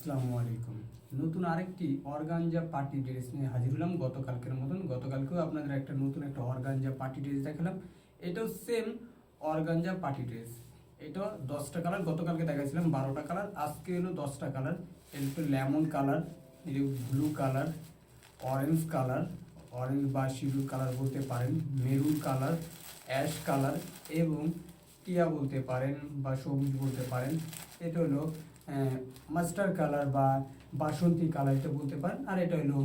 আসসালামু আলাইকুম। নতুন আরেকটি অর্গানজা পার্টি ড্রেস নিয়ে হাজির হলাম। গতকালকের মতন, গতকালকেও আপনাদের একটা নতুন একটা অর্গানজা পার্টি ড্রেস দেখালাম। এটাও সেম অর্গানজা পার্টি ড্রেস। এটা দশটা কালার, গতকালকে দেখাচ্ছিলাম বারোটা কালার, আজকে হলো দশটা কালার। এটা একটু lemon colour blue colour, orange colour, orange বা শিডুল কালার বলতে পারেন, মেরুন কালার, অ্যাশ কালার এবং টিয়া বলতে পারেন বা সবুজ বলতে পারেন। এটা হলো মাস্টার কালার বা বাসন্তী কালার এটা বলতে পারেন, আর এটা হলো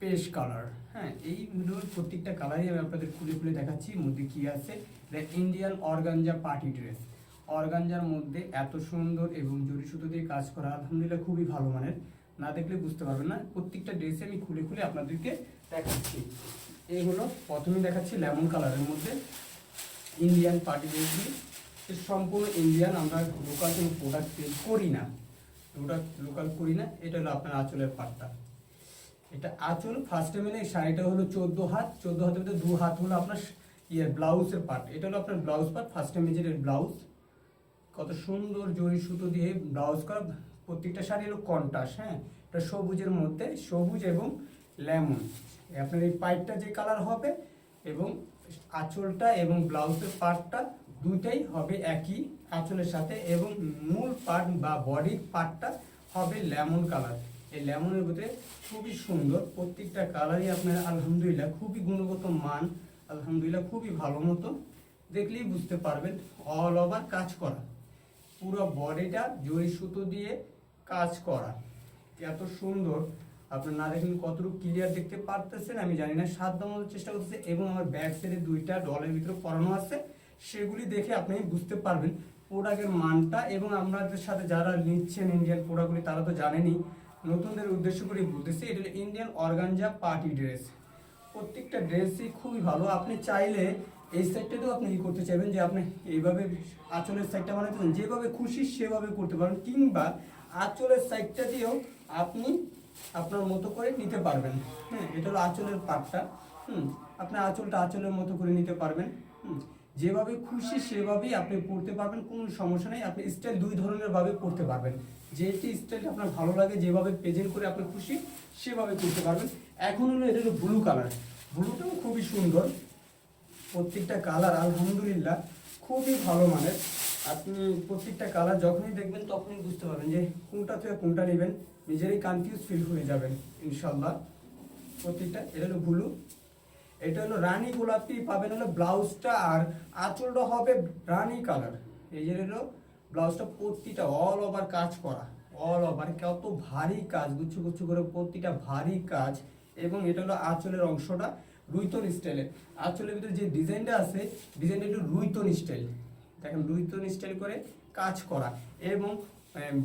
পেশ কালার হ্যাঁ এইগুলোর প্রত্যেকটা কালারই আমি আপনাদের খুলে খুলে দেখাচ্ছি মধ্যে কি আছে? এটা ইন্ডিয়ান অর্গানজা পার্টি ড্রেস অর্গানজার মধ্যে এত সুন্দর এবং জরি সুতো দিয়ে কাজ করা, আলহামদুলিল্লাহ খুবই ভালো মানের। না দেখলে বুঝতে পারবেন না, প্রত্যেকটা ড্রেসে আমি খুলে খুলে আপনাদেরকে দেখাচ্ছি। এই হলো, প্রথমে দেখাচ্ছি লেমন কালারের মধ্যে ইন্ডিয়ান পার্টি ড্রেস দিয়ে সম্পূর্ণ ইন্ডিয়ান আমরা লোকাল কোনো প্রোডাক্ট সেল করি না। প্রোডাক্ট লোকাল করি না, এটা হলো আপনার আঁচলের পাটটা। এটা আঁচল ফার্স্টে মানে শাড়িটা হলো চোদ্দ হাত, চোদ্দ হাতের ভিতরে দু হাত হলো আপনার ইয়ে ব্লাউজের পার্ট এটা হলো আপনার ব্লাউজ পার্ট ফার্স্টে মেজের ব্লাউজ। কত সুন্দর জরি সুতো দিয়ে ব্লাউজ করা, প্রত্যেকটা শাড়ি হলো কন্টাস হ্যাঁ? এটা সবুজের মধ্যে, সবুজ এবং লেমন। আপনার এই পাইপটা যে কালার হবে এবং আঁচলটা এবং ব্লাউজের পার্টটা দুইটাই হবে একই আঁচলের সাথে এবং মূল পার্ট বা বডির পার্টটা হবে লেমন কালার। এই লেমনের ভিতরে খুবই সুন্দর, প্রত্যেকটা কালারই আপনার আলহামদুলিল্লাহ খুবই গুণগত মান, আলহামদুলিল্লাহ খুবই ভালো মতো দেখলেই বুঝতে পারবেন অল ওভার কাজ করা। পুরো বডিটা জরি সুতো দিয়ে কাজ করা। এত সুন্দর, আপনার না দেখেন কতটুকু ক্লিয়ার দেখতে পারতেছেন আমি জানি না সাধ্য চেষ্টা করতেছে এবং আমার ব্যাক সাইডে দুইটা ডলের ভিতরে পরানো আছে। সেগুলি দেখে আপনি বুঝতে পারবেন। প্রোডাক্টের মানটা এবং আপনাদের সাথে যারা নিচ্ছেন ইন্ডিয়ান প্রোডাক্টগুলি তারা তো জানেনই। নতুনদের উদ্দেশ্য করে বলতেছি, এটা হলো ইন্ডিয়ান অর্গানজা পার্টি ড্রেস প্রত্যেকটা ড্রেসই খুবই ভালো। আপনি চাইলে এই সাইডটাতেও আপনি কি করতে চাইবেন যে আপনি এইভাবে আঁচলের সাইডটা বানাতে চান যেভাবে খুশি সেভাবে করতে পারেন, কিংবা আঁচলের সাইডটা দিয়েও আপনি আপনার মতো করে নিতে পারবেন। হ্যাঁ এটা হলো আঁচলের পাটটা হুম, আপনি আঁচলটা আঁচলের মতো করে নিতে পারবেন। হুম যেভাবে খুশি সেভাবেই আপনি পড়তে পারবেন, কোনো সমস্যা নেই। আপনি স্টাইল দুই ধরনের ভাবে পড়তে পারবেন। যেটি স্টাইলটা আপনার ভালো লাগে, যেভাবে প্রেজেন্ট করে আপনি খুশি সেভাবে করতে পারবেন। এখন হলো এটা হলো ব্লু কালার ব্লুটাও খুবই সুন্দর। প্রত্যেকটা কালার আলহামদুলিল্লাহ, খুবই ভালো মানের। আপনি প্রত্যেকটা কালার যখনই দেখবেন, তখনই বুঝতে পারবেন যে কোনটা থেকে কোনটা নেবেন। নিজেরই কনফিউজ ফিল হয়ে যাবেন ইনশাল্লাহ প্রত্যেকটা, এটা হলো ব্লু এটা হলো রানী গোলাপি, পাবেন হলো ব্লাউজটা, আর আঁচলটা হবে রানী কালার। এই যে হলো ব্লাউজটা প্রতিটা অল ওভার কাজ করা অল ওভার কত ভারী কাজ, গুচ্ছ গুচ্ছ করে প্রতিটা ভারী কাজ, এবং এটা হলো আঁচলের অংশটা রুইতন স্টাইলের আঁচলের ভিতরে যে ডিজাইনটা আছে, ডিজাইনটা একটু রুইতন স্টাইল দেখেন, রুইতন স্টাইল করে কাজ করা, এবং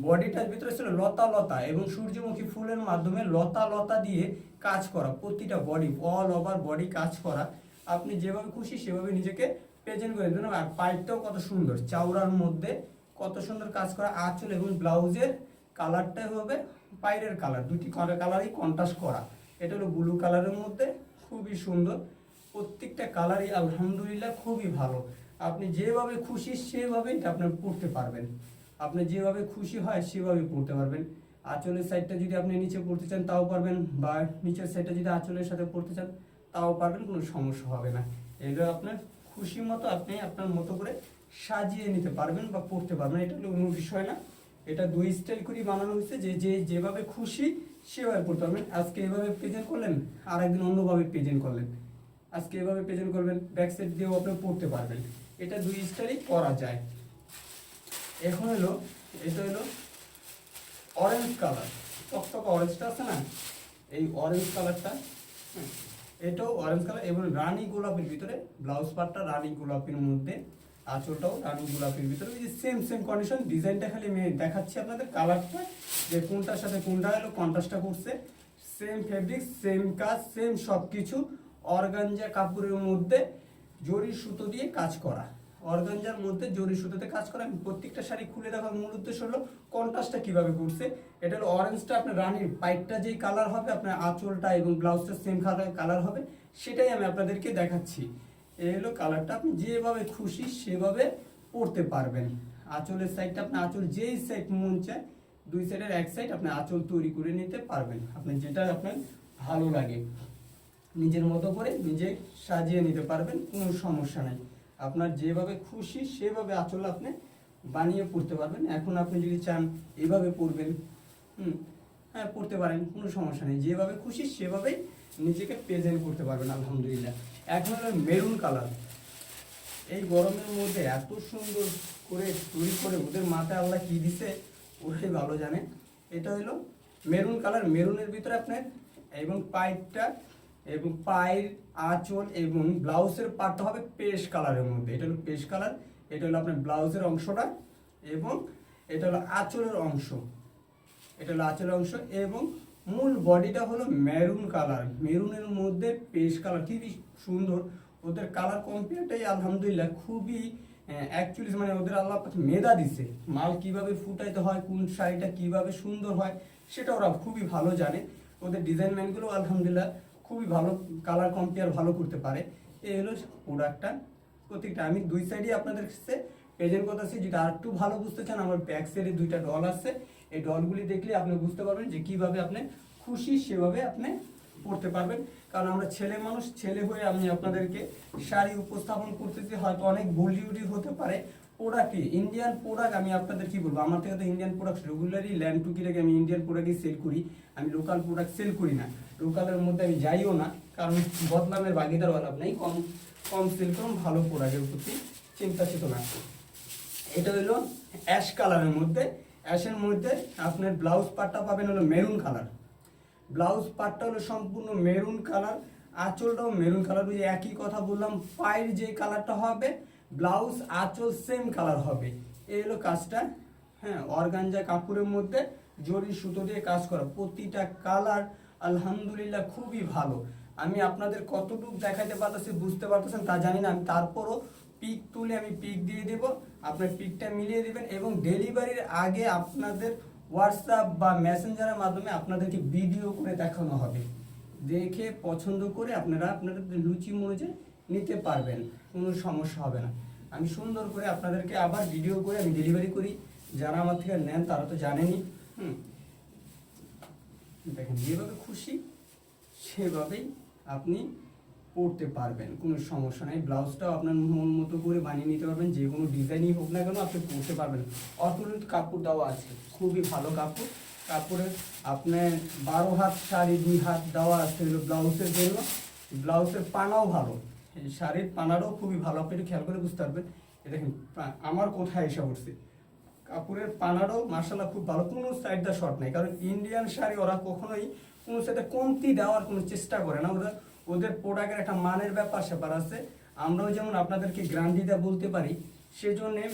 বডিটার ভিতরে ছিল লতা লতা এবং সূর্যমুখী ফুলের মাধ্যমে লতা লতা দিয়ে কাজ করা, প্রতিটা বডি অল ওভার বডি কাজ করা। আপনি যেভাবে খুশি সেভাবে নিজেকে প্রেজেন্ট করে দেবেন আর পাইপটাও কত সুন্দর চাউরার মধ্যে কত সুন্দর কাজ করা, আঁচল এবং ব্লাউজের কালারটাই হবে পাইরের কালার দুটি কালারই কন্ট্রাস্ট করা। এটা হলো ব্লু কালারের মধ্যে, খুবই সুন্দর। প্রত্যেকটা কালারই আলহামদুলিল্লাহ খুবই ভালো। আপনি যেভাবে খুশি সেভাবেই এটা আপনি পড়তে পারবেন। আপনি যেভাবে খুশি হয় সেভাবে পড়তে পারবেন। আঁচলের সাইডটা যদি আপনি নিচে পড়তে চান, তাও পারবেন, বা নিচের সাইডটা যদি আঁচলের সাথে পড়তে চান, তাও পারবেন, কোনো সমস্যা হবে না। এগুলো আপনার খুশি মতো আপনি আপনার মতো করে সাজিয়ে নিতে পারবেন বা পড়তে পারবেন। এটা কোনো বিষয় না। এটা দুই স্টাইল করেই বানানো হয়েছে। যে যে, যেভাবে খুশি সেভাবে পড়তে পারবেন। আজকে এভাবে প্রেজেন্ট করলেন আর একদিন অন্যভাবে প্রেজেন্ট করলেন। আজকে এভাবে প্রেজেন্ট করবেন ব্যাক সাইড দিয়েও আপনি পড়তে পারবেন। এটা দুই স্টাইলই করা যায়। এখন হলো এটা হলো অরেঞ্জ কালার টকটক অরেঞ্জটা আছে না? এই অরেঞ্জ কালারটা হ্যাঁ, এটাও অরেঞ্জ কালার এবং রানী গোলাপের ভিতরে ব্লাউজ পার্টটা রানী গোলাপের মধ্যে আঁচলটাও রানী গোলাপের ভিতরে। এই যে সেম সেম কন্ডিশন ডিজাইনটা খালি আমি দেখাচ্ছি আপনাদের কালারটা যে কোনটার সাথে কোনটা হলো কন্ট্রাস্টটা করছে। সেম ফেব্রিক সেম কাজ সেম সব কিছু অর্গানজা কাপড়ের মধ্যে জরি সুতো দিয়ে কাজ করা। অর্গানজার মধ্যে জরি সুতোতে কাজ করা। আমি প্রত্যেকটা শাড়ি খুলে দেখার মূল উদ্দেশ্য হলো কন্ট্রাস্টটা কীভাবে করছে এটা হলো অরেঞ্জটা আপনার রানীর পাইপটা যেই কালার হবে, আপনার আঁচলটা এবং ব্লাউজটা সেম কালার হবে, সেটাই আমি আপনাদেরকে দেখাচ্ছি। এই হলো কালারটা আপনি যেভাবে খুশি সেভাবে পরতে পারবেন। আঁচলের সাইডটা আপনি আঁচল যেই সাইড মন চায়, দুই সাইডের এক সাইড আপনি আঁচল তৈরি করে নিতে পারবেন। আপনি যেটা আপনার ভালো লাগে। নিজের মতো করে নিজে সাজিয়ে নিতে পারবেন, কোনো সমস্যা নাই। আপনার যেভাবে খুশি, সেভাবে আঁচল আপনি বানিয়ে পড়তে পারবেন। এখন আপনি যদি চান, এভাবে পড়বেন। হুম হ্যাঁ পড়তে পারেন, কোনো সমস্যা নেই। যেভাবে খুশি, সেভাবেই নিজেকে প্রেজেন্ট করতে পারবেন, আলহামদুলিল্লাহ। এখন হলো মেরুন কালার এই গরমের মধ্যে এত সুন্দর করে তৈরি করে ওদের মাথায় আল্লাহ কি দিছে, ওরাই ভালো জানে। এটা হলো মেরুন কালার মেরুনের ভিতরে আপনার এবং পাইপটা এবং পায়ের আঁচল এবং ব্লাউজের পার্টটা হবে পেশ কালারের মধ্যে। এটা হলো পেশ কালার, এটা হলো আপনার ব্লাউজের অংশটা এবং এটা হলো আঁচলের অংশ। এটা হলো আঁচলের অংশ এবং মূল বডিটা হলো মেরুন কালার। মেরুনের মধ্যে পেশ কালার খুবই সুন্দর। ওদের কালার কম্পেয়ারটাই আলহামদুলিল্লাহ খুবই অ্যাকচুয়ালি মানে ওদের আল্লাহ মেধা দিছে। মাল কীভাবে ফুটাইতে হয়, কোন শাড়িটা কীভাবে সুন্দর হয়, সেটা ওরা খুবই ভালো জানে। ওদের ডিজাইন ম্যানগুলো আলহামদুলিল্লাহ খুবই ভালো কালার কম্পেয়ার ভালো করতে পারে। এই হলো প্রোডাক্টটা প্রত্যেকটা, আমি দুই সাইডে আপনাদের কাছে প্রেজেন্ট করতেছি, যেটা আর একটু ভালো বুঝতে চান, আমার ব্যাক সাইডে দুইটা ডল আছে। এই ডলগুলি দেখলে আপনি বুঝতে পারবেন যে কীভাবে আপনি খুশি সেভাবে আপনি পড়তে পারবেন। কারণ আমরা ছেলে মানুষ, ছেলে হয়ে আমি আপনাদেরকে শাড়ি উপস্থাপন করতেছি, হয়তো অনেক ভুলিউডি হতে পারে। প্রোডাক্টই ইন্ডিয়ান প্রোডাক্ট আমি আপনাদের কি বলব? আমার থেকে তো ইন্ডিয়ান প্রোডাক্ট রেগুলারই ল্যান্ড টুকি রেখে আমি ইন্ডিয়ান প্রোডাক্টই সেল করি? আমি লোকাল প্রোডাক্ট সেল করি না। লোকালের মধ্যে আমি যাইও না। কারণ বদনামের বাগিদার লাভ নেই। কম কম সেল করুন, ভালো প্রোডাক্টের প্রতি চিন্তা চেতনা এটা হলো অ্যাশ কালারের মধ্যে। অ্যাশের মধ্যে আপনার ব্লাউজ পার্টটা পাবেন হলো মেরুন কালার ব্লাউজ পার্টটা হলো সম্পূর্ণ মেরুন কালার আঁচলটাও মেরুন কালার ওই একই কথা বললাম, পায়ের যে কালারটা হবে ব্লাউজ আঁচল সেম কালার হবে। এই হলো কাজটা। হ্যাঁ অর্গানজা কাপড়ের মধ্যে জরি সুতো দিয়ে কাজ করা। প্রতিটা কালার আলহামদুলিল্লাহ খুবই ভালো। আমি আপনাদের কতটুকু দেখাতে পারতেছি, বুঝতে পারতেছেন, তা জানি না। আমি তারপরও পিক তুলে আমি পিক দিয়ে দেব। আপনার পিকটা মিলিয়ে দেবেন এবং ডেলিভারির আগে আপনাদের হোয়াটসঅ্যাপ বা মেসেঞ্জারের মাধ্যমে আপনাদেরকে ভিডিও করে দেখানো হবে। দেখে পছন্দ করে আপনারা আপনাদের রুচি অনুযায়ী নিতে পারবেন। কোনো সমস্যা হবে না। আমি সুন্দর করে আপনাদেরকে আবার ভিডিও করে আমি ডেলিভারি করি। যারা আমার থেকে নেন, তারা তো জানেনই। হুম। দেখেন, যেভাবে খুশি, সেভাবেই আপনি পড়তে পারবেন। কোনো সমস্যা নেই। ব্লাউজটাও আপনার মন মতো করে বানিয়ে নিতে পারবেন। যে কোনো ডিজাইনই হোক না কেন, আপনি পরতে পারবেন। অতুলিত কাপড় দেওয়া আছে। খুবই ভালো কাপড়। কাপড়ের আপনার বারো হাত শাড়ি দুই হাত দেওয়া আছে ব্লাউজের জন্য। ব্লাউজের পানাও ভালো। শাড়ির পানারও খুবই ভালো, আপনি একটু খেয়াল করে বুঝতে পারবেন। দেখেন আমার কোথায় এসে উঠছে কাপড়ের পানারও মার্শাল্লাহ খুব ভালো, কোনো সাইড দা শর্ট নেই। কারণ ইন্ডিয়ান শাড়ি ওরা কখনোই কোনো সাইডে কমতি দেওয়ার কোনো চেষ্টা করে না। ওরা ওদের প্রোডাক্টের একটা মানের ব্যাপার স্যাপার আছে। আমরাও যেমন আপনাদেরকে দেওয়া বলতে পারি, সেজন্যে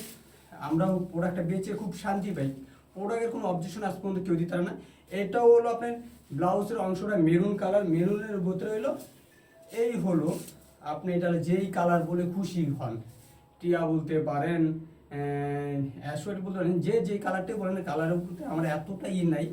আমরাও প্রোডাক্টটা বেচে খুব শান্তি পাই। প্রোডাক্টের কোনো অবজেকশন আজ পর্যন্ত কেউ দিতে না। এটাও হলো আপনার ব্লাউজের অংশটা মেরুন কালার মেরুনের ভিতরে হলো, এই হলো আপনি এটা যেই কালার বলে খুশি হন। টিয়া বলতে পারেন অ্যাসোয়েট বলতে পারেন, যে যে কালারটাই বলেন কালারের প্রতি আমার এতটা ই নাই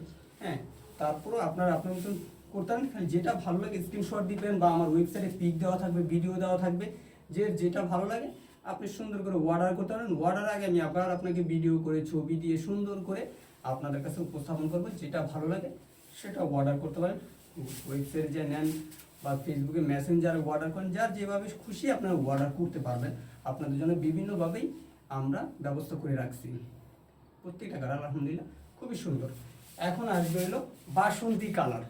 হ্যাঁ। তারপরও আপনার আপনার মতন করতে পারেন, খালি যেটা ভালো লাগে স্ক্রিনশট দিবেন বা আমার ওয়েবসাইটে পিক দেওয়া থাকবে ভিডিও দেওয়া থাকবে, যে যেটা ভালো লাগে, আপনি সুন্দর করে অর্ডার করতে পারেন। অর্ডার আগে আমি আবার আপনাকে ভিডিও করে, ছবি দিয়ে সুন্দর করে আপনাদের কাছে উপস্থাপন করব, যেটা ভালো লাগে, সেটা অর্ডার করতে পারেন। ওয়েবসাইট যে নেন বা ফেসবুকে মেসেঞ্জারে অর্ডার করেন, যার যেভাবে খুশি আপনারা অর্ডার করতে পারবেন। আপনাদের জন্য বিভিন্নভাবেই আমরা ব্যবস্থা করে রাখছি। প্রত্যেকটা কালার আলহামদুলিল্লাহ, খুবই সুন্দর। এখন আসবে হলো বাসন্তী কালার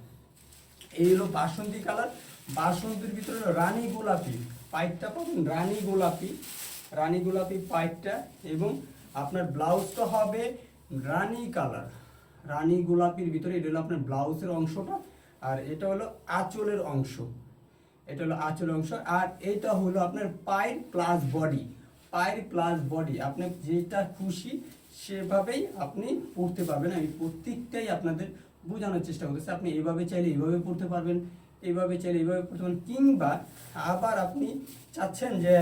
এই হলো বাসন্তী কালার বাসন্তীর ভিতরে রানী গোলাপি। পাইপটা পাবেন রানী গোলাপি। রানী গোলাপি পাইপটা এবং আপনার ব্লাউজটা হবে রানী কালার রানী গোলাপির ভিতরে এটা হলো আপনার ব্লাউজের অংশটা। আর এটা হলো আঁচলের অংশ। এটা হলো আঁচলের অংশ। আর এটা হলো আপনার পায়ের প্লাস বডি পায়ের প্লাস বডি আপনি যেটা খুশি সেভাবেই আপনি পড়তে পারবেন। আমি প্রত্যেকটাই আপনাদের বোঝানোর চেষ্টা করতেছি। আপনি এভাবে চাইলে এইভাবে পড়তে পারবেন এইভাবে চাইলে এইভাবে পড়তে পারেন কিংবা আবার আপনি চাচ্ছেন যে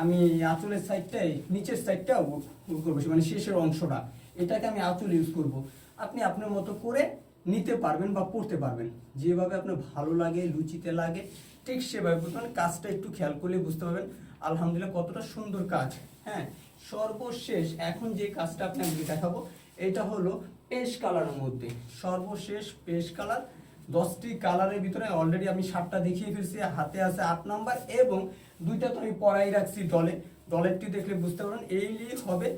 আমি আঁচলের সাইডটাই নিচের সাইডটা করব মানে শেষের অংশটা। এটাকে আমি আঁচল ইউজ করব। আপনি আপনার মতো করে নিতে পারবেন বা পড়তে পারবেন। যেভাবে আপনার ভালো লাগে, লুচিতে লাগে, ঠিক সেভাবে পারেন কাজটা একটু খেয়াল করলে বুঝতে পারবেন আলহামদুলিল্লাহ কতটা সুন্দর কাজ। হ্যাঁ সর্বশেষ এখন যে কাজটা আপনাকে দেখাবো, এটা হলো পেশ কালারের মধ্যে। সর্বশেষ পেশ কালার, দশটি কালারের ভিতরে অলরেডি আমি সাতটা দেখিয়ে ফেলছি, হাতে আছে আট নাম্বার এবং দুইটা তো আমি পরাই রাখছি ডলে ডলেরটি দেখলে বুঝতে পারবেন, এই হবে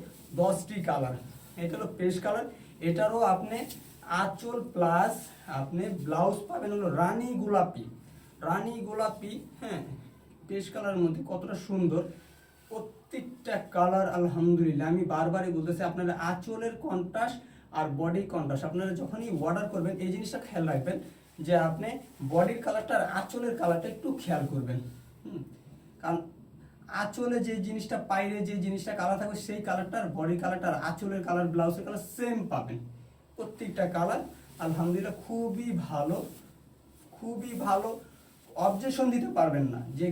দশটি কালার। এটা হলো পেশ কালার। এটারও আপনি আঁচল প্লাস আপনি ব্লাউজ পাবেন হলো রানী গোলাপি। রানী গোলাপি হ্যাঁ পেশ কালারের মধ্যে কতটা সুন্দর। প্রত্যেকটা কালার আলহামদুলিল্লাহ। আমি বারবারই বলতেছি, আপনারা আঁচলের কন্ট্রাস্ট আর বডি কন্ট্রাস্ট আপনারা যখনই অর্ডার করবেন, এই জিনিসটা খেয়াল রাখবেন যে আপনি বডির কালারটা আর আঁচলের কালারটা একটু খেয়াল করবেন। হুম, কারণ আঁচলে যে জিনিসটা পাইরে যে জিনিসটা কালার থাকবে, সেই কালারটা আর বডি কালারটা আর আঁচলের কালার ব্লাউজের কালার সেম পাবেন। প্রত্যেকটা কালার আলহামদুলিল্লাহ খুবই ভালো খুবই ভালো। অবজেকশন দিতে পারবেন না। যে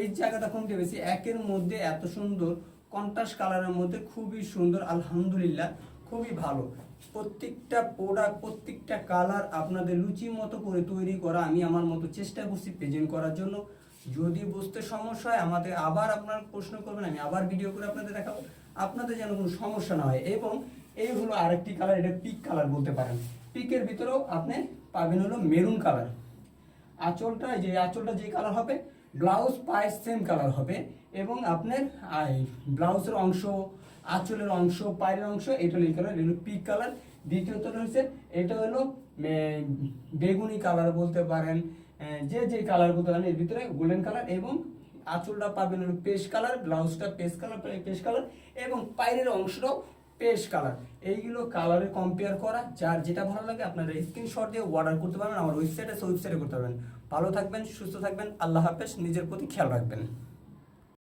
এই জায়গাটা কমতে বেশি একের মধ্যে এত সুন্দর কন্ট্রাস্ট কালারের মধ্যে খুবই সুন্দর, আলহামদুলিল্লাহ খুবই ভালো। প্রত্যেকটা প্রোডাক্ট প্রত্যেকটা কালার আপনাদের রুচি মতো করে তৈরি করা আমি আমার মতো চেষ্টা করছি প্রেজেন্ট করার জন্য। যদি বুঝতে সমস্যা হয় আমাদের আবার আপনার প্রশ্ন করবেন, আমি আবার ভিডিও করে আপনাদের দেখাবো। আপনাদের যেন কোনো সমস্যা না হয়। এবং এই হলো আরেকটি কালার এটা পিক কালার বলতে পারেন। পিকের ভিতরেও আপনি পাবেন হলো মেরুন কালার আঁচলটা যে আঁচলটা যে কালার হবে ব্লাউজ পায়ে সেম কালার হবে এবং আপনার ব্লাউজের অংশ, আঁচলের অংশ, পায়ের অংশ, এটা হলো এই কালার এটা হলো পিক কালার দ্বিতীয়ত হচ্ছে এটা হলো বেগুনি কালার বলতে পারেন। যে যে কালার বলতে পারেন এর ভিতরে গোল্ডেন কালার এবং আঁচলটা পাবেন হলো পেশ কালার ব্লাউজটা পেশ কালার পেশ কালার এবং পায়ের অংশটাও পেশ কালার। এইগুলো কালারে কম্পেয়ার করা, যার যেটা ভালো লাগে আপনারা স্ক্রিনশট দিয়ে অর্ডার করতে পারবেন, আমার ওয়েবসাইটে ওয়েবসাইটে করতে পারবেন। ভালো থাকবেন, সুস্থ থাকবেন, আল্লাহ হাফেজ, নিজের প্রতি খেয়াল রাখবেন।